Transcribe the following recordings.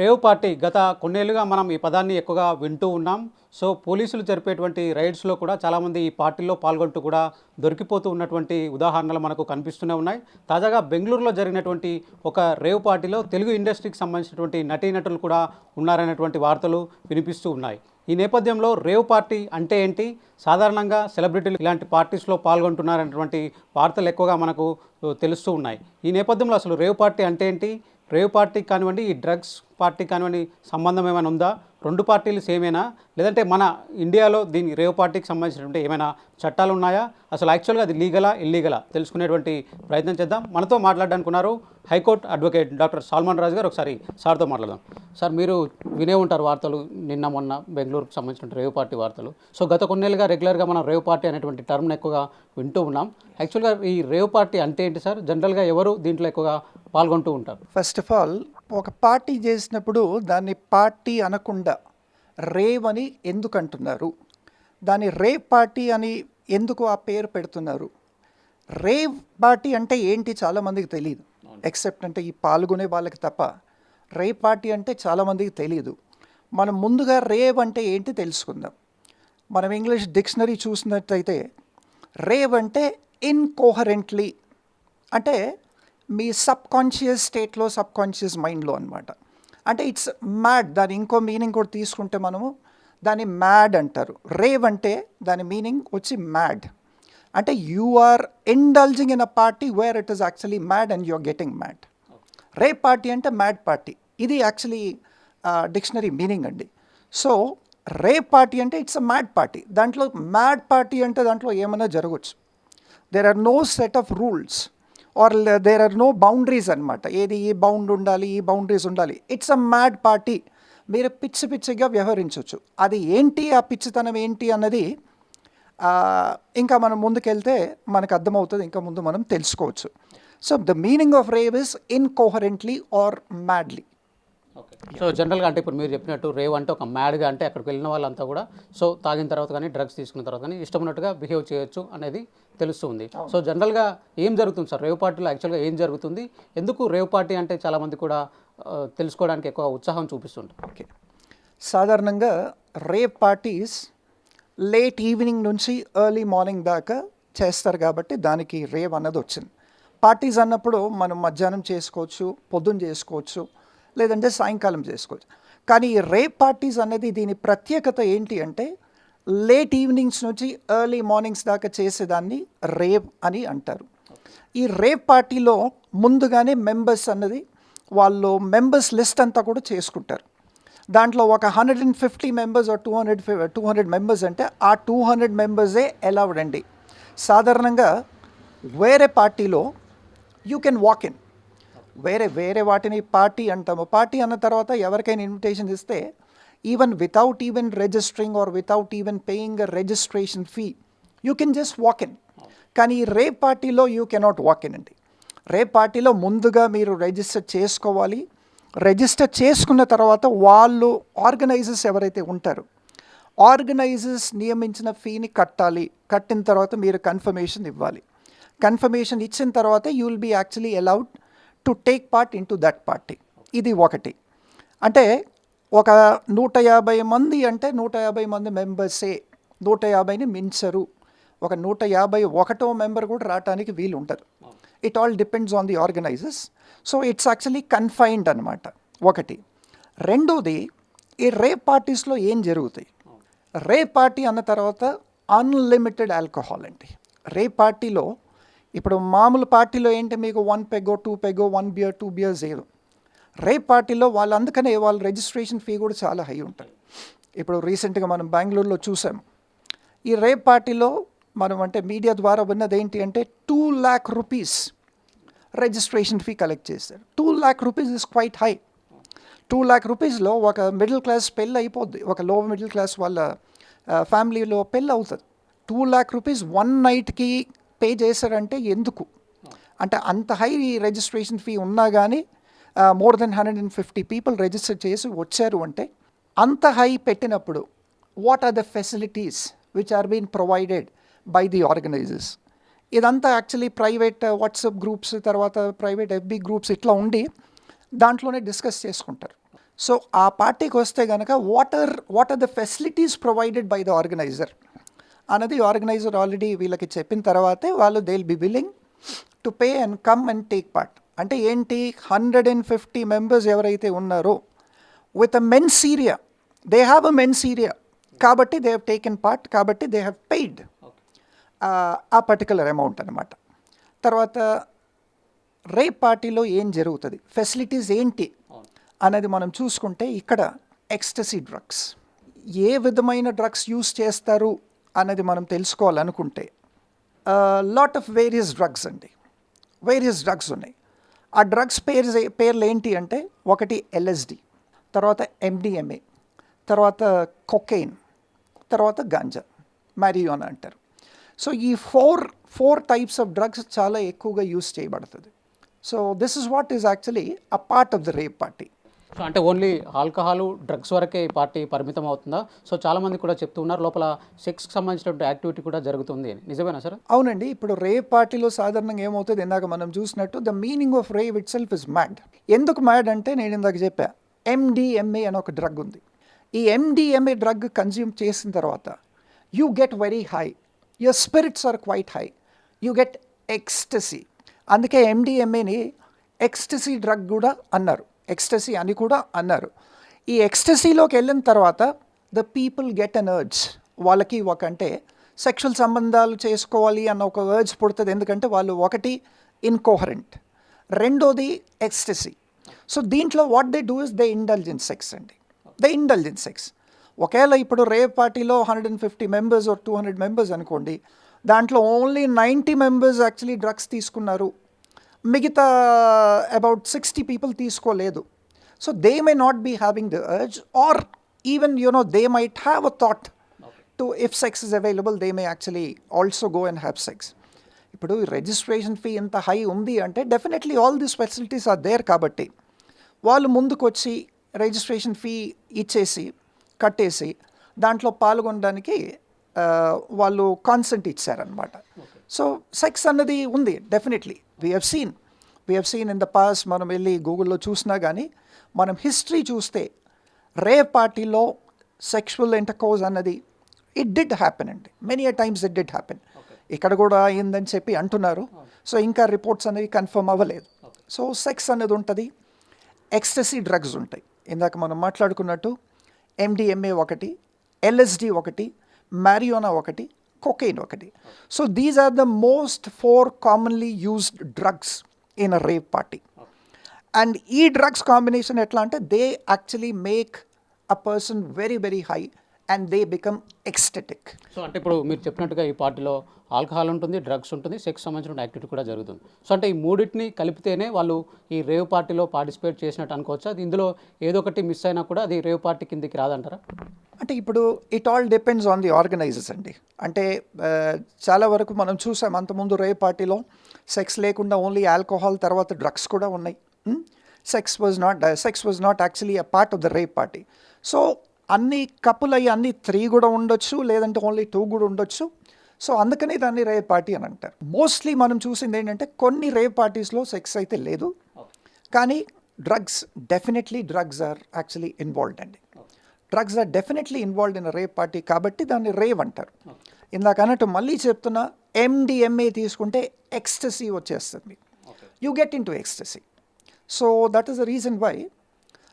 Rave party గత కొన్నేళ్ళుగా మనం ఈ పదాన్ని ఎక్కువగా వింటూ ఉన్నాం. సో పోలీసులు జరిపేటువంటి రైడ్స్లో కూడా చాలామంది ఈ పార్టీలో పాల్గొంటూ కూడా దొరికిపోతూ ఉన్నటువంటి ఉదాహరణలు మనకు కనిపిస్తూనే ఉన్నాయి. తాజాగా బెంగళూరులో జరిగినటువంటి ఒక రేవ్ పార్టీలో తెలుగు ఇండస్ట్రీకి సంబంధించినటువంటి నటీనటులు కూడా ఉన్నారనేటువంటి వార్తలు వినిపిస్తూ ఉన్నాయి. ఈ నేపథ్యంలో రేవ్ పార్టీ అంటే ఏంటి? సాధారణంగా సెలబ్రిటీలు ఇలాంటి పార్టీస్లో పాల్గొంటున్నారనేటువంటి వార్తలు ఎక్కువగా మనకు తెలుస్తూ ఉన్నాయి. ఈ నేపథ్యంలో అసలు రేవ్ పార్టీ అంటే ఏంటి? రేవ్ పార్టీకి కానివ్వండి ఈ డ్రగ్స్ పార్టీ కానివ్వండి సంబంధం ఏమైనా ఉందా? రెండు పార్టీలు సేమేనా లేదంటే మన ఇండియాలో దీని రేవ్ పార్టీకి సంబంధించినటువంటి ఏమైనా చట్టాలు ఉన్నాయా అసలు యాక్చువల్గా అది లీగలా ఇల్లీగలా తెలుసుకునేటువంటి ప్రయత్నం చేద్దాం. మనతో మాట్లాడడానికి ఉన్నారు high court advocate doctor Salman Raju గారు. ఒకసారి సార్తో మాట్లాడదాం. సార్ మీరు వినే ఉంటారు వార్తలు నిన్న మొన్న బెంగళూరుకు సంబంధించిన రేవ్ పార్టీ వార్తలు. సో గత కొన్నేళ్ళుగా రెగ్యులర్గా మనం రేవ్ పార్టీ అనేటువంటి టర్మ్ని ఎక్కువగా వింటూ ఉన్నాం. యాక్చువల్గా ఈ రేవ్ పార్టీ అంటే ఏంటి సార్? జనరల్గా ఎవరు దీంట్లో ఎక్కువగా పాల్గొంటూ ఉంటారు? ఫస్ట్ ఆఫ్ ఆల్ ఒక పార్టీ చేసినప్పుడు దాన్ని పార్టీ అనకుండా రేవ్ అని ఎందుకు అంటున్నారు దాన్ని రేవ్ పార్టీ అని ఎందుకు ఆ పేరు పెడుతున్నారు? రేవ్ పార్టీ అంటే ఏంటి చాలామందికి తెలియదు ఎక్సెప్ట్ అంటే ఈ పాల్గొనే వాళ్ళకి తప్ప రేవ్ పార్టీ అంటే చాలామందికి తెలియదు మనం ముందుగా రేవ్ అంటే ఏంటి తెలుసుకుందాం. మనం ఇంగ్లీష్ డిక్షనరీ చూసినట్టయితే రేవ్ అంటే ఇన్కోహరెంట్లీ అంటే మీ సబ్ కాన్షియస్ స్టేట్లో సబ్ కాన్షియస్ మైండ్లో అనమాట అంటే ఇట్స్ మ్యాడ్ దాని ఇంకో మీనింగ్ కూడా తీసుకుంటే మనము దాన్ని మ్యాడ్ అంటారు. రేవ్ అంటే దాని మీనింగ్ వచ్చి మ్యాడ్. అంటే you are indulging in a party where it is actually mad and you are getting mad. Rave party అంటే మ్యాడ్ పార్టీ. ఇది యాక్చువల్లీ డిక్షనరీ మీనింగ్ అండి. సో రే పార్టీ అంటే ఇట్స్ అ మ్యాడ్ పార్టీ. దాంట్లో mad party అంటే దాంట్లో ఏమైనా జరగవచ్చు there are no set of rules or there are no boundaries అనమాట ఏది ఈ బౌండ్ ఉండాలి ఈ బౌండరీస్ ఉండాలి. ఇట్స్ అ మ్యాడ్ పార్టీ మీరు పిచ్చి పిచ్చిగా వ్యవహరించవచ్చు అది ఏంటి ఆ పిచ్చితనం ఏంటి అన్నది ఇంకా మనం ముందుకెళ్తే మనకు అర్థమవుతుంది ఇంకా ముందు మనం తెలుసుకోవచ్చు. So the meaning of rave is incoherently or madly so జనరల్గా అంటే ఇప్పుడు మీరు చెప్పినట్టు రేవ్ అంటే ఒక మ్యాడ్గా అంటే అక్కడికి వెళ్ళిన వాళ్ళంతా కూడా సో తాగిన తర్వాత కానీ డ్రగ్స్ తీసుకున్న తర్వాత కానీ ఇష్టం ఉన్నట్టుగా బిహేవ్ చేయొచ్చు అనేది తెలుస్తుంది. సో జనరల్గా ఏం జరుగుతుంది సార్? రేవ్ పార్టీలో యాక్చువల్గా ఏం జరుగుతుంది? ఎందుకు రేవ్ పార్టీ అంటే చాలామంది కూడా తెలుసుకోవడానికి ఎక్కువ ఉత్సాహం చూపిస్తుంటారు. ఓకే. సాధారణంగా రేప్ పార్టీస్ లేట్ ఈవినింగ్ నుంచి ఎర్లీ మార్నింగ్ దాకా చేస్తారు కాబట్టి దానికి రేవ్ అన్నది వచ్చింది. పార్టీస్ అన్నప్పుడు మనం మధ్యాహ్నం చేసుకోవచ్చు పొద్దున్న చేసుకోవచ్చు లేదంటే సాయంకాలం చేసుకోవచ్చు. కానీ ఈ రేప్ పార్టీస్ అనేది దీని ప్రత్యేకత ఏంటి అంటే లేట్ ఈవినింగ్స్ నుంచి ఎర్లీ మార్నింగ్స్ దాకా చేసేదాన్ని రేప్ అని అంటారు. ఈ రేప్ పార్టీలో ముందుగానే మెంబర్స్ అన్నది వాళ్ళు మెంబర్స్ లిస్ట్ అంతా కూడా చేసుకుంటారు. దాంట్లో ఒక hundred and fifty members two hundred two hundred members అంటే ఆ టూ హండ్రెడ్ మెంబర్సే అలౌడ్ అండి. సాధారణంగా వేరే పార్టీలో యూ కెన్ వాక్ ఇన్. వేరే వేరే వాటిని పార్టీ అంటాము. పార్టీ అన్న తర్వాత ఎవరికైనా ఇన్విటేషన్ ఇస్తే even without even registering or without even paying a registration fee you can just walk in కానీ రే పార్టీలో యూ కెనాట్ వాక్ ఇన్ అండి. రే పార్టీలో ముందుగా మీరు రిజిస్టర్ చేసుకోవాలి. రిజిస్టర్ చేసుకున్న తర్వాత వాళ్ళు ఆర్గనైజర్స్ ఎవరైతే ఉంటారో ఆర్గనైజర్స్ నియమించిన ఫీని కట్టాలి. కట్టిన తర్వాత మీరు కన్ఫర్మేషన్ ఇవ్వాలి. కన్ఫర్మేషన్ ఇచ్చిన తర్వాత you will be actually allowed to take part in to that party ఇది ఒకటి. అంటే ఒక నూట యాభై మంది అంటే నూట యాభై మంది మెంబర్సే నూట యాభైని మించరు. ఒక నూట యాభై ఒకటో మెంబర్ కూడా రావడానికి వీలు ఉండదు. It all depends on the organizers so it's actually confined అనమాట ఒకటి. రెండోది ఈ రే పార్టీస్లో ఏం జరుగుతాయి? రే పార్టీ అన్న తర్వాత అన్లిమిటెడ్ ఆల్కహాల్ అండి. రే పార్టీలో ఇప్పుడు మామూలు పార్టీలో ఏంటి మీకు వన్ పెగ్గో టూ పెగ్గో వన్ బియర్ టూ బియర్స్ ఏదో. రేప్ పార్టీలో వాళ్ళు అందుకనే వాళ్ళ రిజిస్ట్రేషన్ ఫీ కూడా చాలా హై ఉంటుంది. ఇప్పుడు రీసెంట్గా మనం బెంగళూరులో చూసాము ఈ రేప్ పార్టీలో మనం అంటే మీడియా ద్వారా విన్నది ఏంటి అంటే two lakh rupees registration fee collect చేస్తారు two lakh rupees is quite high two lakh రూపీస్లో ఒక మిడిల్ క్లాస్ పెళ్ళి అయిపోద్ది. ఒక లో మిడిల్ క్లాస్ వాళ్ళ ఫ్యామిలీలో పెళ్ళి అవుతుంది. టూ ల్యాక్ రూపీస్ వన్ నైట్కి పే చేశారంటే ఎందుకు? అంటే అంత హై రిజిస్ట్రేషన్ ఫీ ఉన్నా కానీ more than hundred and fifty people register చేసి వచ్చారు అంటే అంత హై పెట్టినప్పుడు what are the facilities which are been provided by the organizers ఇదంతా యాక్చువల్లీ ప్రైవేట్ వాట్సాప్ గ్రూప్స్ తర్వాత ప్రైవేట్ ఎఫ్బి గ్రూప్స్ ఇట్లా ఉండి దాంట్లోనే డిస్కస్ చేసుకుంటారు. సో ఆ పార్టీకి వస్తే కనుక what are what are the facilities provided by the organizer అన్నది ఆర్గనైజర్ ఆల్రెడీ వీళ్ళకి చెప్పిన తర్వాతే వాళ్ళు they will be billing to pay and come and take part అంటే ఏంటి? హండ్రెడ్ అండ్ ఫిఫ్టీ మెంబర్స్ ఎవరైతే ఉన్నారో with a men's area they have a men's area కాబట్టి దే హ్యావ్ టేకెన్ పార్ట్ కాబట్టి దే హ్యావ్ పెయిడ్ ఆ particular amount అనమాట తర్వాత rape పార్టీలో ఏం జరుగుతుంది? ఫెసిలిటీస్ ఏంటి? అనేది మనం చూసుకుంటే ఇక్కడ ఎక్స్టసీ డ్రగ్స్ ఏ విధమైన డ్రగ్స్ యూస్ చేస్తారు? అనేది మనం తెలుసుకోవాలనుకుంటే లాట్ ఆఫ్ వేరియస్ డ్రగ్స్ అండి. వేరియస్ డ్రగ్స్ ఉన్నాయి. ఆ డ్రగ్స్ పేరు పేర్లు ఏంటి అంటే ఒకటి ఎల్ఎస్డి తర్వాత ఎండిఎంఏ తర్వాత కొకెయిన్ తర్వాత గాంజా మ్యారియోనా అంటారు. సో ఈ four four types of drugs చాలా ఎక్కువగా యూస్ చేయబడుతుంది. So this is what is actually a part of the rave party so అంటే ఓన్లీ ఆల్కహాల్ డ్రగ్స్ వరకే ఈ పార్టీ పరిమితం అవుతుందా? సో చాలామంది కూడా చెప్తూ ఉన్నారు లోపల సెక్స్కి సంబంధించినటువంటి యాక్టివిటీ కూడా జరుగుతుంది అని. నిజమేనా సార్? అవునండి. ఇప్పుడు రే పార్టీలో సాధారణంగా ఏమవుతుంది? ఇందాక మనం చూసినట్టు the meaning of rave itself is mad. ఎందుకు మ్యాడ్ అంటే నేను ఇందాక చెప్పా ఎండిఎంఏ అని ఒక డ్రగ్ ఉంది. ఈ ఎండిఎంఏ డ్రగ్ కన్జ్యూమ్ చేసిన తర్వాత you get very high. Your spirits are quite high. You get ecstasy. అందుకే ఎండిఎంఏని ఎక్స్టసీ డ్రగ్ కూడా అన్నారు. ఎక్స్టసీ అని కూడా అన్నారు. ఈ ఎక్స్టసీలోకి వెళ్ళిన తర్వాత the people get an urge. వాళ్ళకి ఒక అంటే సెక్షువల్ సంబంధాలు చేసుకోవాలి అన్న ఒక అర్జ్ పుడుతుంది. ఎందుకంటే వాళ్ళు ఒకటి ఇన్కోహరెంట్. రెండోది ఎక్స్టసీ. సో దీంట్లో what they do is they intelligence sex అండి. They intelligence sex. ఒకవేళ ఇప్పుడు రేవ్ పార్టీలో hundred and fifty members or two hundred members అనుకోండి దాంట్లో only ninety members actually drugs తీసుకున్నారు. మిగతా అబౌట్ సిక్స్టీ పీపుల్ తీసుకోలేదు. So they may not be having the urge or even you know they might have a thought to if sex is available they may actually also go and have sex ఇప్పుడు registration fee ఇంత high ఉంది అంటే definitely all these facilities are there కాబట్టి వాళ్ళు ముందుకు వచ్చి registration fee ఇచ్చేసి కట్టేసి దాంట్లో పాల్గొనడానికి వాళ్ళు కాన్సెంట్ ఇచ్చారనమాట సో సెక్స్ అన్నది ఉంది definitely we have seen we have seen in the past మనం వెళ్ళి గూగుల్లో చూసినా కానీ మనం హిస్టరీ చూస్తే రే పార్టీలో సెక్షువల్ ఇంటర్కోజ్ అన్నది ఇట్ డిడ్ హ్యాపెన్ అండి. Many times it did happen ఇక్కడ కూడా అయిందని చెప్పి అంటున్నారు. సో ఇంకా రిపోర్ట్స్ అనేవి కన్ఫర్మ్ అవ్వలేదు. సో సెక్స్ అనేది ఉంటుంది ఎక్స్టసీ డ్రగ్స్ ఉంటాయి. ఇందాక మనం మాట్లాడుకున్నట్టు ఎండిఎంఏ ఒకటి ఎల్ఎస్డి ఒకటి మ్యారియోనా ఒకటి కొకెయిన్ ఒకటి. So these are the most four commonly used drugs in a rave party and ఈ డ్రగ్స్ కాంబినేషన్ ఎట్లా అంటే they actually make a person very very high and they become ecstatic so అంటే ఇప్పుడు మీరు చెప్పినట్టుగా ఈ పార్టీలో ఆల్కహాల్ ఉంటుంది డ్రగ్స్ ఉంటుంది సెక్స్ సంబంధించిన యాక్టివిటీ కూడా జరుగుతుంది. సో అంటే ఈ మూడింటిని కలిపితేనే వాళ్ళు ఈ రేవ్ పార్టీలో పార్టిసిపేట్ చేసినట్టు అనుకోవచ్చు? అది ఇందులో ఏదో ఒకటి మిస్ అయినా కూడా అది రేవ్ పార్టీ కిందికి రాదంటారా? అంటే ఇప్పుడు it all depends on the organizers అండి. అంటే చాలా వరకు మనం చూసాం అంతకుముందు రే పార్టీలో సెక్స్ లేకుండా ఓన్లీ ఆల్కహాల్ తర్వాత డ్రగ్స్ కూడా ఉన్నాయి. Sex was not sex was not actually a part of the rave party. So అన్ని కపుల్ అయ్యి అన్ని త్రీ కూడా ఉండొచ్చు లేదంటే ఓన్లీ టూ కూడా ఉండొచ్చు. సో అందుకని దాన్ని రేప్ పార్టీ అని అంటారు. మోస్ట్లీ మనం చూసింది ఏంటంటే కొన్ని రేప్ పార్టీస్లో సెక్స్ అయితే లేదు. కానీ drugs definitely drugs are actually involved అండి. Drugs are definitely involved in rave party కాబట్టి దాన్ని రేవ్ అంటారు. ఇందాక అన్నట్టు మళ్ళీ చెప్తున్నా ఎండిఎంఏ తీసుకుంటే ఎక్స్టసీ వచ్చేస్తుంది. You get into ecstasy so that is the reason why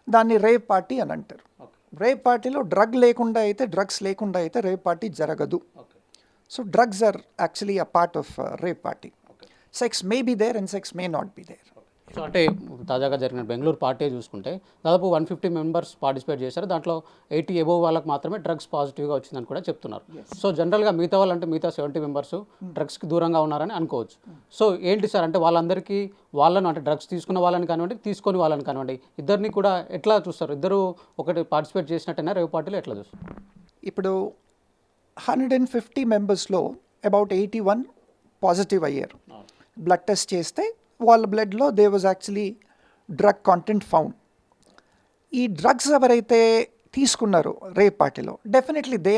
దాన్ని రేప్ పార్టీ అని అంటారు. రేప్ పార్టీలో డ్రగ్ లేకుండా అయితే డ్రగ్స్ లేకుండా అయితే రేప్ పార్టీ జరగదు. So drugs are actually a part of rave party sex may be there and sex may not be there so అంటే తాజాగా జరిగిన బెంగళూరు పార్టీ చూసుకుంటే దాదాపు వన్ ఫిఫ్టీ మెంబర్స్ పార్టిసిపేట్ చేశారు. దాంట్లో ఎయిటీ ఎబోవ్ వాళ్ళకి మాత్రమే డ్రగ్స్ పాజిటివ్గా వచ్చిందని కూడా చెప్తున్నారు. సో జనరల్గా మిగతా వాళ్ళంటే మిగతా సెవెంటీ మెంబర్స్ డ్రగ్స్కి దూరంగా ఉన్నారని అనుకోవచ్చు. సో ఏంటి సార్ అంటే వాళ్ళందరికీ వాళ్ళను అంటే డ్రగ్స్ తీసుకున్న వాళ్ళని కానివ్వండి తీసుకొని వాళ్ళని కానివ్వండి ఇద్దరిని కూడా ఎట్లా చూస్తారు? ఇద్దరు ఒకటి పార్టిసిపేట్ చేసినట్టయినా రేవు పార్టీలో ఎట్లా చూస్తారు? ఇప్పుడు హండ్రెడ్ అండ్ ఫిఫ్టీ మెంబర్స్లో అబౌట్ ఎయిటీ వన్ పాజిటివ్ అయ్యారు. బ్లడ్ టెస్ట్ చేస్తే వాళ్ళ బ్లడ్లో they was actually drug content found ఈ డ్రగ్స్ ఎవరైతే తీసుకున్నారో రేప్ పార్టీలో definitely they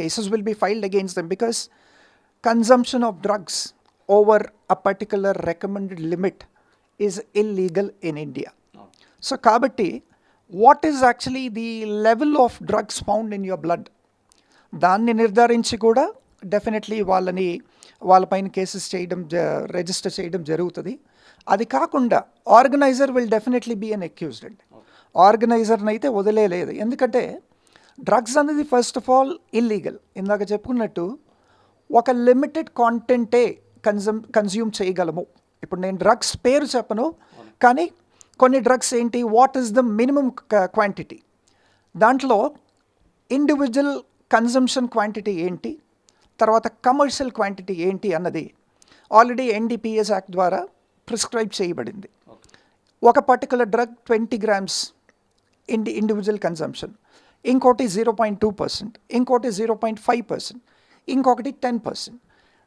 cases will be filed against them because consumption of drugs over a particular recommended limit is illegal in India so కాబట్టి what is actually the level of drugs found in your blood దాన్ని నిర్ధారించి కూడా definitely వాళ్ళని వాళ్ళపైన cases చేయడం register చేయడం జరుగుతుంది. అది కాకుండా organizer will definitely be an accused. అండి ఆర్గనైజర్ని అయితే వదిలేలేదు ఎందుకంటే డ్రగ్స్ అనేది ఫస్ట్ ఆఫ్ ఆల్ ఇల్లీగల్. ఇందాక చెప్పుకున్నట్టు ఒక లిమిటెడ్ కాంటెంటే కన్జమ్ కన్జ్యూమ్ చేయగలము. ఇప్పుడు నేను డ్రగ్స్ పేరు చెప్పను కానీ కొన్ని డ్రగ్స్ ఏంటి? What is the minimum quantity? దాంట్లో ఇండివిజువల్ కన్జంప్షన్ క్వాంటిటీ ఏంటి? తర్వాత కమర్షియల్ క్వాంటిటీ ఏంటి అన్నది ఆల్రెడీ ఎన్డీపీఎస్ యాక్ట్ ద్వారా ప్రిస్క్రైబ్ చేయబడింది. ఒక పర్టికులర్ డ్రగ్ ట్వంటీ గ్రామ్స్ ఇండి ఇండివిజువల్ కన్జంప్షన్ ఇంకోటి జీరో పాయింట్ టూ పర్సెంట్ ఇంకోటి జీరో పాయింట్ ఫైవ్ పర్సెంట్ ఇంకొకటి టెన్ పర్సెంట్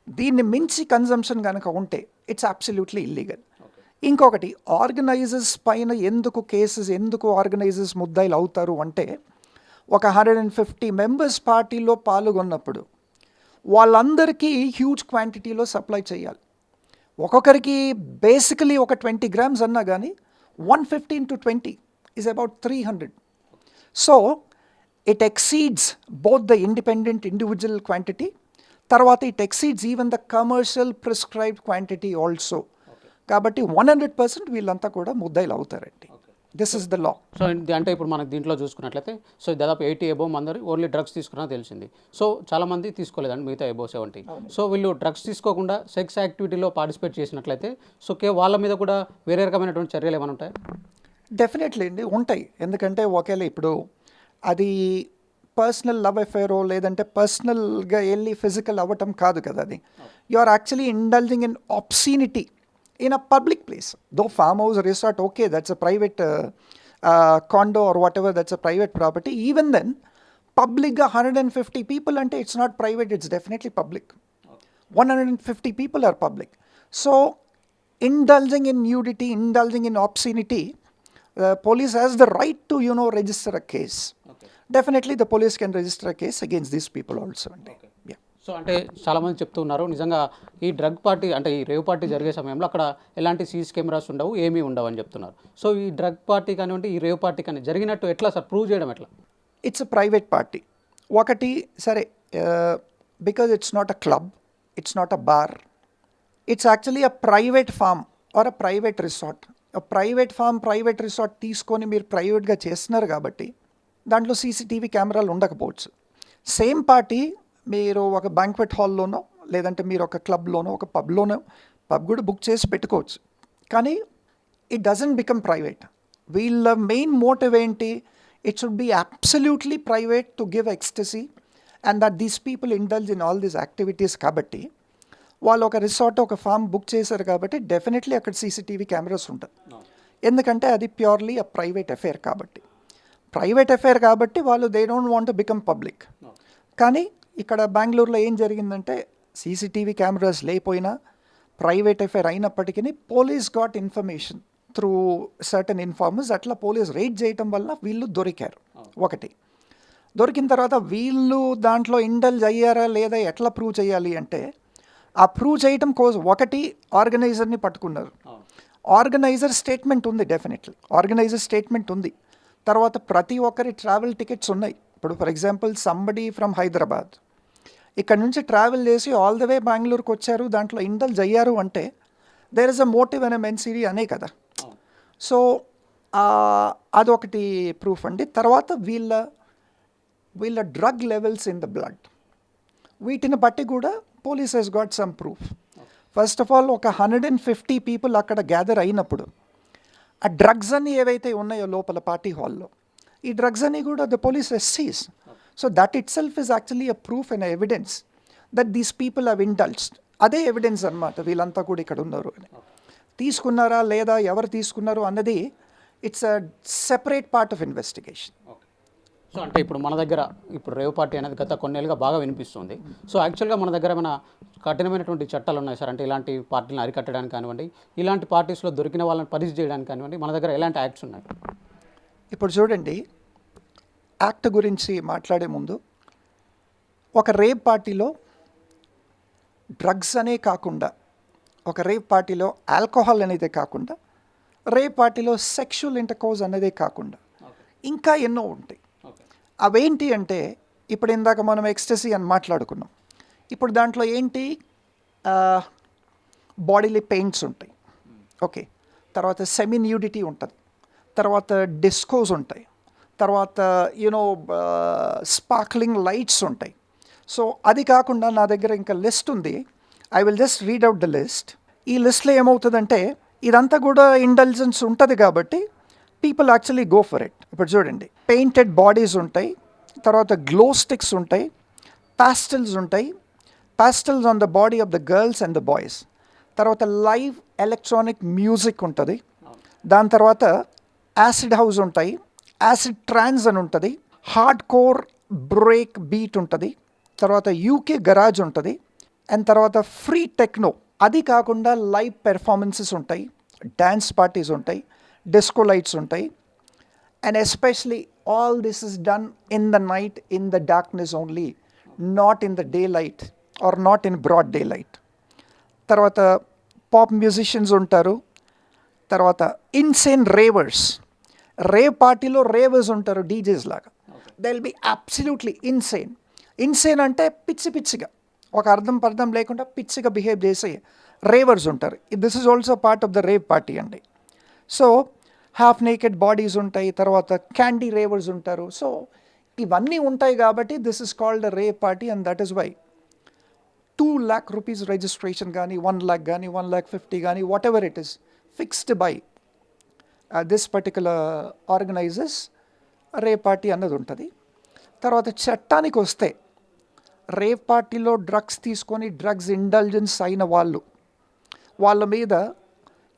దీన్ని మించి కన్జంప్షన్ కనుక ఉంటే ఇట్స్ అబ్సల్యూట్లీ ఇల్లీగల్ ఇంకొకటి ఆర్గనైజర్స్ పైన ఎందుకు కేసెస్ ఎందుకు ఆర్గనైజర్స్ ముద్దాయిలు అవుతారు అంటే ఒక హండ్రెడ్ అండ్ ఫిఫ్టీ మెంబర్స్ పార్టీలో పాల్గొన్నప్పుడు వాళ్ళందరికీ హ్యూజ్ క్వాంటిటీలో సప్లై చేయాలి. ఒక్కొక్కరికి బేసికలీ ఒక ట్వంటీ గ్రామ్స్ అన్నా కానీ one fifteen to twenty is about three hundred so it exceeds both the independent individual quantity తర్వాత it exceeds even the commercial prescribed quantity also కాబట్టి వన్ హండ్రెడ్ పర్సెంట్ వీళ్ళంతా కూడా ముద్దాయిలు అవుతారండి. This is the law so అంటే ఇప్పుడు మనకు దీంట్లో చూసుకున్నట్లయితే సో దాదాపు ఎయిటీ ఎబో మంది ఓన్లీ డ్రగ్స్ తీసుకున్నా తెలిసింది. సో చాలా మంది తీసుకోలేదండి మిగతా ఎబో సెవెంటీ సో వీళ్ళు డ్రగ్స్ తీసుకోకుండా సెక్స్ యాక్టివిటీలో పార్టిసిపేట్ చేసినట్లయితే సో కే వాళ్ళ మీద కూడా వేరే రకమైనటువంటి చర్యలు ఏమైనా ఉంటాయి? డెఫినెట్లీ అండి ఉంటాయి. ఎందుకంటే ఒకవేళ ఇప్పుడు అది పర్సనల్ లవ్ అఫేరో లేదంటే పర్సనల్గా వెళ్ళి ఫిజికల్ అవ్వటం కాదు కదా అది. You are actually indulging in obscenity in a public place. Though farmhouse, resort, okay, that's a private uh, uh, condo or whatever, that's a private property. Even then, public 150 people, and it's not private, it's definitely public. 150 people are public. So, indulging in nudity, indulging in obscenity, the police has the right to, you know, register a case. Okay. Definitely, the police can register a case against these people also. Okay. So అంటే చాలామంది చెప్తూ ఉన్నారు నిజంగా ఈ drug party అంటే ఈ rave party జరిగే సమయంలో అక్కడ ఎలాంటి సీసీ కెమెరాస్ ఉండవు ఏమీ ఉండవు అని చెప్తున్నారు. సో ఈ డ్రగ్ పార్టీ కానివ్వండి ఈ రేవ్ పార్టీ కానీ జరిగినట్టు ఎట్లా సార్? ప్రూవ్ చేయడం ఎట్లా? ఇట్స్ అ ప్రైవేట్ పార్టీ ఒకటి సరే because it's not a club it's not a bar it's actually a private farm or a private resort private farm private resort తీసుకొని మీరు ప్రైవేట్గా చేస్తున్నారు కాబట్టి దాంట్లో సీసీటీవీ కెమెరాలు ఉండకపోవచ్చు. సేమ్ పార్టీ మీరు ఒక బ్యాంక్వెట్ హాల్లోనో లేదంటే మీరు ఒక క్లబ్లోనో ఒక పబ్లోనో పబ్ కూడా బుక్ చేసి పెట్టుకోవచ్చు. కానీ ఇట్ డజంట్ బికమ్ ప్రైవేట్ వీళ్ళ మెయిన్ మోటివ్ ఏంటి? It should be absolutely private to give ecstasy and that these people indulge in all these activities కాబట్టి వాళ్ళు ఒక రిసార్ట్ ఒక ఫామ్ బుక్ చేశారు కాబట్టి డెఫినెట్లీ అక్కడ సీసీటీవీ కెమెరాస్ ఉంటుంది ఎందుకంటే అది ప్యూర్లీ అ ప్రైవేట్ అఫేర్ కాబట్టి. ప్రైవేట్ అఫేర్ కాబట్టి వాళ్ళు they don't want become public కానీ ఇక్కడ బెంగళూరులో ఏం జరిగిందంటే సీసీటీవీ కెమెరాస్ లేకపోయినా ప్రైవేట్ అఫేర్ అయినప్పటికీ police got information through certain informers అట్లా పోలీస్ రైడ్ చేయటం వల్ల వీళ్ళు దొరికారు. ఒకటి. దొరికిన తర్వాత వీళ్ళు దాంట్లో ఇండల్జ్ అయ్యారా లేదా ఎట్లా ప్రూవ్ చేయాలి అంటే ఆ ప్రూవ్ చేయటం కోసం ఒకటి ఆర్గనైజర్ని పట్టుకున్నారు. ఆర్గనైజర్ స్టేట్మెంట్ ఉంది డెఫినెట్లీ ఆర్గనైజర్ స్టేట్మెంట్ ఉంది. తర్వాత ప్రతి ఒక్కరి ట్రావెల్ టికెట్స్ ఉన్నాయి. ఇప్పుడు for example somebody from Hyderabad ఇక్కడ నుంచి ట్రావెల్ చేసి ఆల్ ద వే బెంగళూరుకి వచ్చారు దాంట్లో ఇండల్జ్ అయ్యారు అంటే దేర్ ఇస్ అ మోటివ్ అనే మెన్సిరీ అనే కదా. సో అదొకటి ప్రూఫ్ అండి. తర్వాత వీళ్ళ వీళ్ళ drug levels in the blood వీటిని బట్టి కూడా police has got some proof first of all ఒక హండ్రెడ్ అండ్ ఫిఫ్టీ పీపుల్ అక్కడ గ్యాదర్ అయినప్పుడు ఆ డ్రగ్స్ అన్ని ఏవైతే ఉన్నాయో లోపల పార్టీ హాల్లో ఈ డ్రగ్స్ అన్ని కూడా the police seizes so that itself is actually a proof and evidence that these people have indulged అదే ఎవిడెన్స్ అనమాట వీళ్ళంతా కూడా ఇక్కడ ఉన్నారు అని. తీసుకున్నారా లేదా ఎవరు తీసుకున్నారు అన్నది it's a separate part of investigation so అంటే ఇప్పుడు మన దగ్గర ఇప్పుడు రేవ్ పార్టీ అనేది గత కొన్నేళ్ళుగా బాగా వినిపిస్తుంది. సో యాక్చువల్గా మన దగ్గర ఏమైనా కఠినమైనటువంటి చట్టాలు ఉన్నాయి సార్? అంటే ఇలాంటి పార్టీలను అరికట్టడానికి కానివ్వండి ఇలాంటి పార్టీస్లో దొరికిన వాళ్ళని పరిచయం చేయడానికి కానివ్వండి మన దగ్గర ఎలాంటి యాక్ట్స్ ఉన్నాయి? ఇప్పుడు చూడండి యాక్ట్ గురించి మాట్లాడే ముందు ఒక రేప్ పార్టీలో డ్రగ్స్ అనే కాకుండా ఒక రేప్ పార్టీలో ఆల్కహాల్ అనేదే కాకుండా రేప్ పార్టీలో సెక్షువల్ ఇంటర్కోజ్ అనేదే కాకుండా ఇంకా ఎన్నో ఉంటాయి. అవేంటి అంటే ఇప్పుడు ఇందాక మనం ఎక్స్టసీ అని మాట్లాడుకున్నాం. ఇప్పుడు దాంట్లో ఏంటి? బాడీలో పెయింట్స్ ఉంటాయి. ఓకే. తర్వాత సెమీ న్యూడిటీ ఉంటుంది. తర్వాత డిస్కోస్ ఉంటాయి. తర్వాత యూనో స్పార్క్లింగ్ లైట్స్ ఉంటాయి. సో అది కాకుండా నా దగ్గర ఇంకా లిస్ట్ ఉంది. I will just read out the list ఈ లిస్ట్లో ఏమవుతుందంటే ఇదంతా కూడా ఇంటెలిజెన్స్ ఉంటుంది కాబట్టి people actually go for it ఇప్పుడు చూడండి. పెయింటెడ్ బాడీస్ ఉంటాయి. తర్వాత గ్లో స్టిక్స్ ఉంటాయి. పాస్టల్స్ ఉంటాయి. Pastels on the body of the girls and the boys తర్వాత లైవ్ ఎలక్ట్రానిక్ మ్యూజిక్ ఉంటుంది. దాని తర్వాత యాసిడ్ హౌస్ ఉంటాయి. యాసిడ్ ట్రాన్స్ అని ఉంటుంది హార్డ్ కోర్ బ్రేక్ బీట్ ఉంటుంది తర్వాత యూకే గరాజ్ ఉంటుంది అండ్ తర్వాత ఫ్రీ టెక్నో. అది కాకుండా లైవ్ పెర్ఫార్మెన్సెస్ ఉంటాయి డ్యాన్స్ పార్టీస్ ఉంటాయి డిస్కో లైట్స్ ఉంటాయి and especially all this is done in the night in the darkness only not in the daylight or not in broad day light తర్వాత pop musicians ఉంటారు తర్వాత insane రేవర్స్ రే పార్టీలో రేవర్స్ ఉంటారు DJs లాగా. They will be absolutely insane insane అంటే పిచ్చి పిచ్చిగా. ఒక అర్థం పర్థం లేకుండా పిచ్చిగా బిహేవ్ చేసే రేవర్స్ ఉంటారు. This is also part of the rave party అండి. సో హాఫ్ నేకెడ్ బాడీస్ ఉంటాయి తర్వాత క్యాండీ రేవర్స్ ఉంటారు. సో ఇవన్నీ ఉంటాయి కాబట్టి this is called rave party and that is why two lakh rupees registration కానీ వన్ ల్యాక్ కానీ వన్ ల్యాక్ ఫిఫ్టీ కానీ whatever it is fixed by this particular organisers rave party అన్నది ఉంటుంది. తర్వాత చట్టానికి వస్తే రేవ్ పార్టీలో డ్రగ్స్ తీసుకొని డ్రగ్స్ ఇంటెలిజెన్స్ అయిన వాళ్ళు వాళ్ళ మీద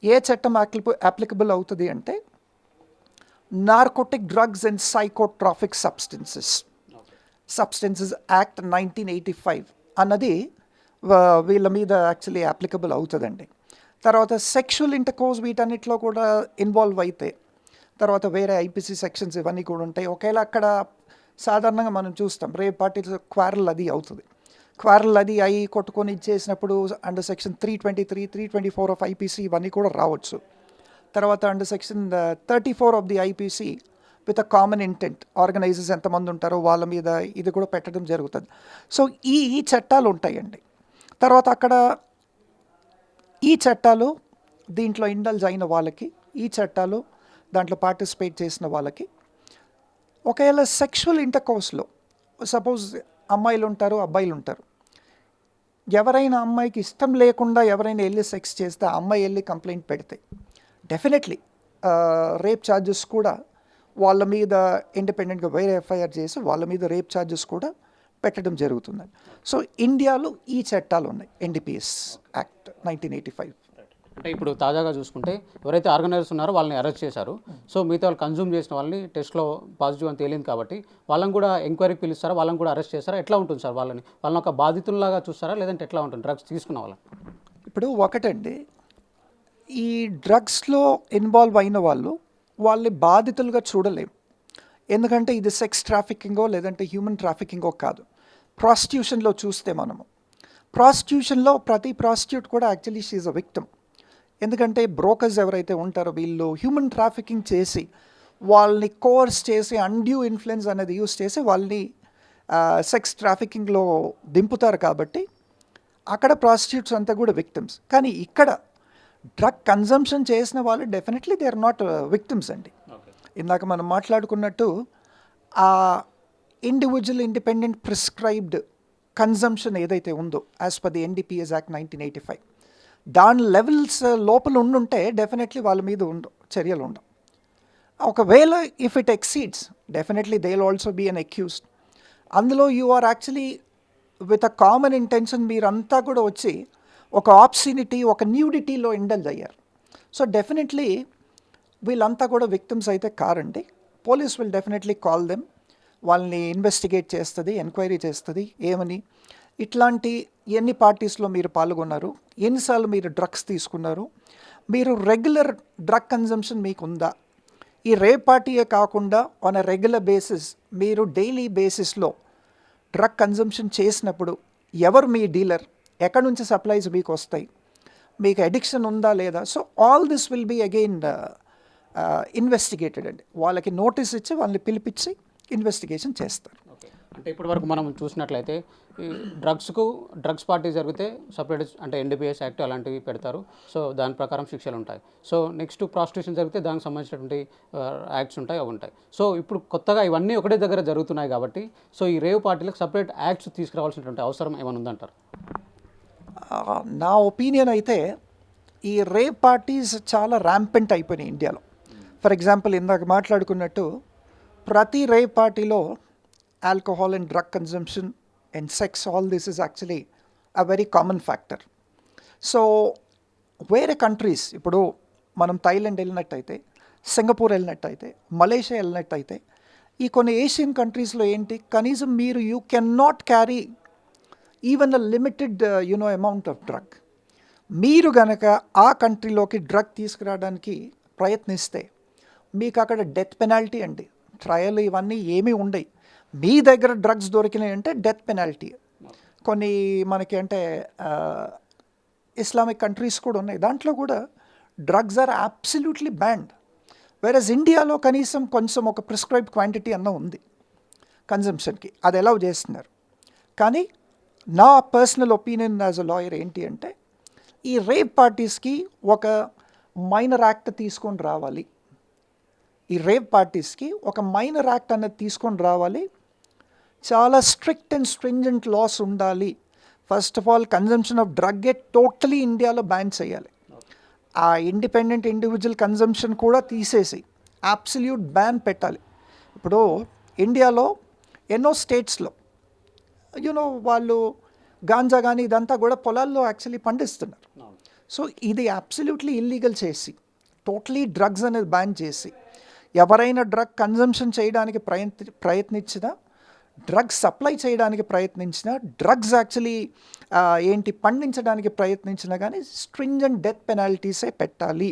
ఏ చట్టం అప్లిక అప్లికబుల్ అవుతుంది అంటే narcotic drugs and psychotropic substances substances act nineteen eighty five అన్నది వా- వీళ్ళ మీద యాక్చువల్లీ అప్లికబుల్ అవుతుందండి. తర్వాత సెక్షువల్ ఇంటర్కోర్స్ వీటన్నిటిలో కూడా ఇన్వాల్వ్ అయితే తర్వాత వేరే ఐపీసీ సెక్షన్స్ ఇవన్నీ కూడా ఉంటాయి. ఒకవేళ అక్కడ సాధారణంగా మనం చూస్తాం రేపు పార్టీలో క్వారల్ అది అవుతుంది. క్వారల్ అది అయి కొట్టుకొని ఇచ్చేసినప్పుడు under section three twenty three three twenty four of IPC ఇవన్నీ కూడా రావచ్చు. తర్వాత under section thirty four of the IPC with a common intent organisers ఎంతమంది ఉంటారో వాళ్ళ మీద ఇది కూడా పెట్టడం జరుగుతుంది. సో ఈ ఈ చట్టాలు ఉంటాయండి. తర్వాత అక్కడ ఈ చట్టాలు దీంట్లో ఇండల్జ్ అయిన వాళ్ళకి ఈ చట్టాలు దాంట్లో పార్టిసిపేట్ చేసిన వాళ్ళకి ఒకవేళ సెక్షువల్ ఇంటర్కోర్స్లో సపోజ్ అమ్మాయిలు ఉంటారు అబ్బాయిలు ఉంటారు. ఎవరైనా అమ్మాయికి ఇష్టం లేకుండా ఎవరైనా వెళ్ళి సెక్స్ చేస్తే ఆ అమ్మాయి వెళ్ళి కంప్లైంట్ పెడితే డెఫినెట్లీ రేప్ ఛార్జెస్ కూడా వాళ్ళ మీద ఇండిపెండెంట్గా వేరే ఎఫ్ఐఆర్ చేసి వాళ్ళ మీద రేప్ ఛార్జెస్ కూడా పెట్టడం జరుగుతుంది. సో ఇండియాలో ఈ చట్టాలు ఉన్నాయి NDPS act nineteen eighty five. అంటే ఇప్పుడు తాజాగా చూసుకుంటే ఎవరైతే ఆర్గనైజర్స్ ఉన్నారో వాళ్ళని అరెస్ట్ చేశారు. సో మిగతా వాళ్ళు కన్జ్యూమ్ చేసిన వాళ్ళని టెస్ట్లో పాజిటివ్ అని తేలింది కాబట్టి వాళ్ళని కూడా ఎంక్వైరీకి పిలుస్తారా వాళ్ళని కూడా అరెస్ట్ చేస్తారా? ఎట్లా ఉంటుంది సార్ వాళ్ళని? వాళ్ళని ఒక బాధితుల్లాగా చూస్తారా లేదంటే ఎట్లా ఉంటుంది? డ్రగ్స్ తీసుకున్న వాళ్ళని. ఇప్పుడు ఒకటండి. ఈ డ్రగ్స్లో ఇన్వాల్వ్ అయిన వాళ్ళు వాళ్ళని బాధితులుగా చూడలేం. ఎందుకంటే ఇది సెక్స్ ట్రాఫికింగో లేదంటే హ్యూమన్ ట్రాఫికింగో కాదు. ప్రాస్టిట్యూషన్లో చూస్తే మనము ప్రాస్టిట్యూషన్లో ప్రతి ప్రాస్టిట్యూట్ కూడా actually she is a victim. ఎందుకంటే బ్రోకర్స్ ఎవరైతే ఉంటారో వీళ్ళు హ్యూమన్ ట్రాఫికింగ్ చేసి వాళ్ళని కోర్స్ చేసి అన్డ్యూ ఇన్ఫ్లుయెన్స్ అనేది యూస్ చేసి వాళ్ళని సెక్స్ ట్రాఫికింగ్లో దింపుతారు కాబట్టి అక్కడ ప్రాస్టిట్యూట్స్ అంతా కూడా విక్టిమ్స్. కానీ ఇక్కడ డ్రగ్ కన్జంప్షన్ చేసిన వాళ్ళు definitely they are not victims అండి. ఇందాక మనం మాట్లాడుకున్నట్టు ఆ ఇండివిజువల్ ఇండిపెండెంట్ ప్రిస్క్రైబ్డ్ కన్జంప్షన్ ఏదైతే ఉందో as per the NDPS act nineteen eighty five దాని లెవెల్స్ uh, లోపల ఉండుంటే డెఫినెట్లీ వాళ్ళ మీద ఉండవు చర్యలు ఉండవు. ఒకవేళ if it exceeds definitely they will also be an accused అందులో you are actually with a common intention మీరంతా కూడా వచ్చి ఒక ఆప్సినిటీ ఒక న్యూడిటీలో ఇండల్జ్ అయ్యారు. సో డెఫినెట్లీ వీళ్ళంతా కూడా విక్టిమ్స్ అయితే కారండి. Police will definitely call them వాళ్ళని ఇన్వెస్టిగేట్ చేస్తుంది ఎంక్వైరీ చేస్తుంది. ఏమని? ఇట్లాంటి ఎన్ని పార్టీస్లో మీరు పాల్గొన్నారు? ఎన్నిసార్లు మీరు డ్రగ్స్ తీసుకున్నారు? మీరు రెగ్యులర్ డ్రగ్ కన్జంప్షన్ మీకు ఉందా ఈ రే పార్టీయే కాకుండా ఆన్ అ రెగ్యులర్ బేసిస్ మీరు డైలీ బేసిస్లో డ్రగ్ కన్జంప్షన్ చేసినప్పుడు ఎవరు మీ డీలర్ ఎక్కడి నుంచి సప్లైస్ మీకు వస్తాయి మీకు అడిక్షన్ ఉందా లేదా? So all this will be again investigated అండి. వాళ్ళకి నోటీస్ ఇచ్చి వాళ్ళని పిలిపించి ఇన్వెస్టిగేషన్ చేస్తారు. ఓకే అంటే ఇప్పటివరకు మనం చూసినట్లయితే ఈ డ్రగ్స్కు డ్రగ్స్ పార్టీ జరిగితే సపరేట్ అంటే ఎన్డీపీఎస్ యాక్ట్ అలాంటివి పెడతారు. సో దాని ప్రకారం శిక్షలు ఉంటాయి. సో నెక్స్ట్ ప్రాస్టిట్యూషన్ జరిగితే దానికి సంబంధించినటువంటి యాక్ట్స్ ఉంటాయి అవి ఉంటాయి. సో ఇప్పుడు కొత్తగా ఇవన్నీ ఒకటే దగ్గర జరుగుతున్నాయి కాబట్టి సో ఈ రేవ్ పార్టీలకు సపరేట్ యాక్ట్స్ తీసుకురావాల్సినటువంటి అవసరం ఏమైనా ఉందంటారు? నా ఒపీనియన్ అయితే ఈ రేప్ పార్టీస్ చాలా ర్యాంపెంట్ అయిపోయినాయి ఇండియాలో. ఫర్ ఎగ్జాంపుల్ ఇందాక మాట్లాడుకున్నట్టు ప్రతి రేప్ పార్టీలో alcohol and drug consumption and sex all this is actually a very common factor so వేరే కంట్రీస్ ఇప్పుడు మనం థైలాండ్ వెళ్ళినట్టయితే సింగపూర్ వెళ్ళినట్టయితే మలేషియా వెళ్ళినట్టయితే ఈ కొన్ని ఏషియన్ కంట్రీస్లో ఏంటి కనీసం మీరు you can not carry even a limited you know amount of drug మీరు గనక ఆ కంట్రీలోకి డ్రగ్ తీసుకురావడానికి ప్రయత్నిస్తే మీకు అక్కడ డెత్ పెనాల్టీ అండి. ట్రయల్ ఇవన్నీ ఏమీ ఉండవు మీ దగ్గర డ్రగ్స్ దొరికినాయి అంటే డెత్ పెనాల్టీ. కొన్ని మనకి అంటే ఇస్లామిక్ కంట్రీస్ కూడా ఉన్నాయి. దాంట్లో కూడా drugs are absolutely banned various ఇండియాలో కనీసం కొంచెం ఒక ప్రిస్క్రైబ్ క్వాంటిటీ అన్న ఉంది కన్జంప్షన్కి అది అలౌ చేస్తున్నారు. కానీ నా personal opinion as a lawyer ఏంటి అంటే ఈ రేప్ పార్టీస్కి ఒక మైనర్ యాక్ట్ తీసుకొని రావాలి. ఈ రేప్ పార్టీస్కి ఒక మైనర్ యాక్ట్ అనేది తీసుకొని రావాలి. చాలా స్ట్రిక్ట్ అండ్ స్ట్రింజెంట్ లాస్ ఉండాలి. First of all consumption of డ్రగ్గే totally ఇండియాలో బ్యాన్ చేయాలి. ఆ ఇండిపెండెంట్ ఇండివిజువల్ కన్జంప్షన్ కూడా తీసేసి అబ్సల్యూట్ బ్యాన్ పెట్టాలి. ఇప్పుడు ఇండియాలో ఎన్నో స్టేట్స్లో యూనో వాళ్ళు గాంజా కానీ ఇదంతా కూడా పొలాల్లో యాక్చువల్లీ పండిస్తున్నారు. సో ఇది అబ్సల్యూట్లీ ఇల్లీగల్ చేసి టోటలీ డ్రగ్స్ అనేది బ్యాన్ చేసి ఎవరైనా డ్రగ్ కన్జంప్షన్ చేయడానికి ప్రయత్ని ప్రయత్నించినా డ్రగ్స్ సప్లై చేయడానికి ప్రయత్నించినా డ్రగ్స్ యాక్చువల్లీ ఏంటి పండించడానికి ప్రయత్నించినా కానీ స్ట్రింజెంట్ డెత్ పెనాల్టీసే పెట్టాలి.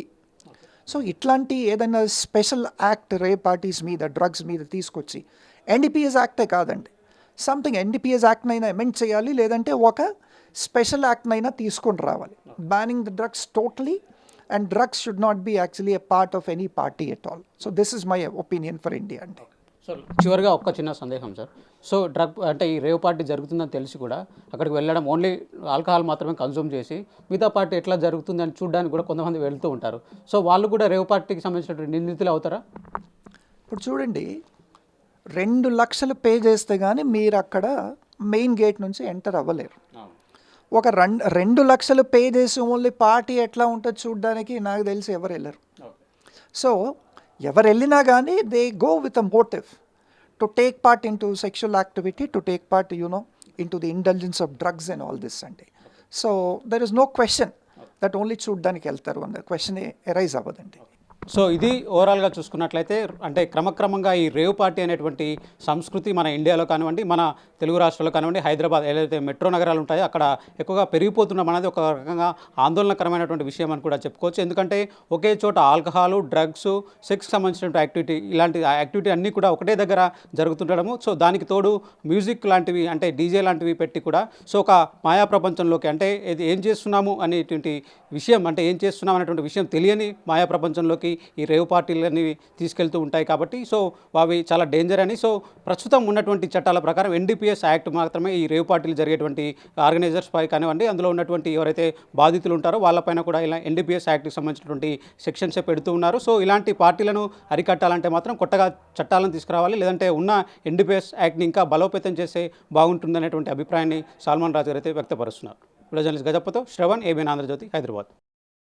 సో ఇట్లాంటి ఏదైనా స్పెషల్ యాక్ట్ రే పార్టీస్ మీద డ్రగ్స్ మీద తీసుకొచ్చి ఎన్డీపీఎస్ యాక్టే కాదండి. సంథింగ్ ఎన్డీపీఎస్ యాక్ట్ అయినా అమెండ్ చేయాలి లేదంటే ఒక స్పెషల్ యాక్ట్ అయినా తీసుకొని రావాలి. Banning the drugs totally and drugs should not be actually a part of any party at all so this is my opinion for India అండి సో చివరిగా ఒక్క చిన్న సందేహం సార్ సో డ్రగ్ అంటే ఈ రేవ్ పార్టీ జరుగుతుందని తెలిసి కూడా అక్కడికి వెళ్ళడం ఓన్లీ ఆల్కహాల్ మాత్రమే కన్సూమ్ చేసి మిగతా పార్టీ ఎట్లా జరుగుతుంది అని చూడడానికి కూడా కొంతమంది వెళ్తూ ఉంటారు. సో వాళ్ళు కూడా రేవ్ పార్టీకి సంబంధించినటువంటి నిందితులు అవుతారా? ఇప్పుడు చూడండి రెండు లక్షలు పే చేస్తే కానీ మీరు అక్కడ మెయిన్ గేట్ నుంచి ఎంటర్ అవ్వలేరు. ఒక రెండు రెండు లక్షలు పే చేసి ఓన్లీ పార్టీ ఎట్లా ఉంటుందో చూడడానికి నాకు తెలిసి ఎవరు వెళ్ళరు. సో ఎవరు వెళ్ళినా కానీ they go with a motive to take part in to sexual activity to take part you know in to the intelligence of drugs and all this అండి so there is no question that only చూడడానికి వెళ్తారు అన్న question arise అవ్వదండి. So ఇది ఓవరాల్గా చూసుకున్నట్లయితే అంటే క్రమక్రమంగా ఈ రేవ్ పార్టీ అనేటువంటి సంస్కృతి మన ఇండియాలో కానివ్వండి మన తెలుగు రాష్ట్రాల్లో కానివ్వండి హైదరాబాద్ ఏదైతే మెట్రో నగరాలు ఉంటాయో అక్కడ ఎక్కువగా పెరిగిపోతున్నాం అనేది ఒక రకంగా ఆందోళనకరమైనటువంటి విషయం అని కూడా చెప్పుకోవచ్చు. ఎందుకంటే ఒకే చోట ఆల్కహాల్ డ్రగ్స్ సెక్స్ సంబంధించినటువంటి యాక్టివిటీ ఇలాంటి యాక్టివిటీ అన్నీ కూడా ఒకటే దగ్గర జరుగుతుండడము. సో దానికి తోడు మ్యూజిక్ లాంటివి అంటే డీజే లాంటివి పెట్టి కూడా సో ఒక మాయా ప్రపంచంలోకి అంటే ఇది ఏం చేస్తున్నాము అనేటువంటి విషయం అంటే ఏం చేస్తున్నాం అనేటువంటి విషయం తెలియని మాయా ప్రపంచంలోకి ఈ రేవ్ పార్టీలని తీసుకెళ్తూ ఉంటాయి కాబట్టి సో అవి చాలా డేంజర్ అని. సో ప్రస్తుతం ఉన్నటువంటి చట్టాల ప్రకారం ఎన్డీపీఎస్ యాక్ట్ మాత్రమే ఈ రేవ్ పార్టీలు జరిగేటువంటి ఆర్గనైజర్స్ పై కానివ్వండి అందులో ఉన్నటువంటి ఎవరైతే బాధితులు ఉంటారో వాళ్ళపైన కూడా ఇలా ఎన్డీపీఎస్ యాక్ట్కి సంబంధించినటువంటి సెక్షన్సే పెడుతూ ఉన్నారు. సో ఇలాంటి పార్టీలను అరికట్టాలంటే మాత్రం కొత్తగా చట్టాలను తీసుకురావాలి. లేదంటే ఉన్న ఎన్డీపీఎస్ యాక్ట్ని ఇంకా బలోపేతం చేస్తే బాగుంటుందనేటువంటి అభిప్రాయాన్ని సాల్మాన్ రాజు గారు అయితే వ్యక్తపరుస్తున్నారు. ప్రజలు గజపతో శ్రవణ్ ఏబిఎన్ ఆంధ్రజ్యోతి హైదరాబాద్.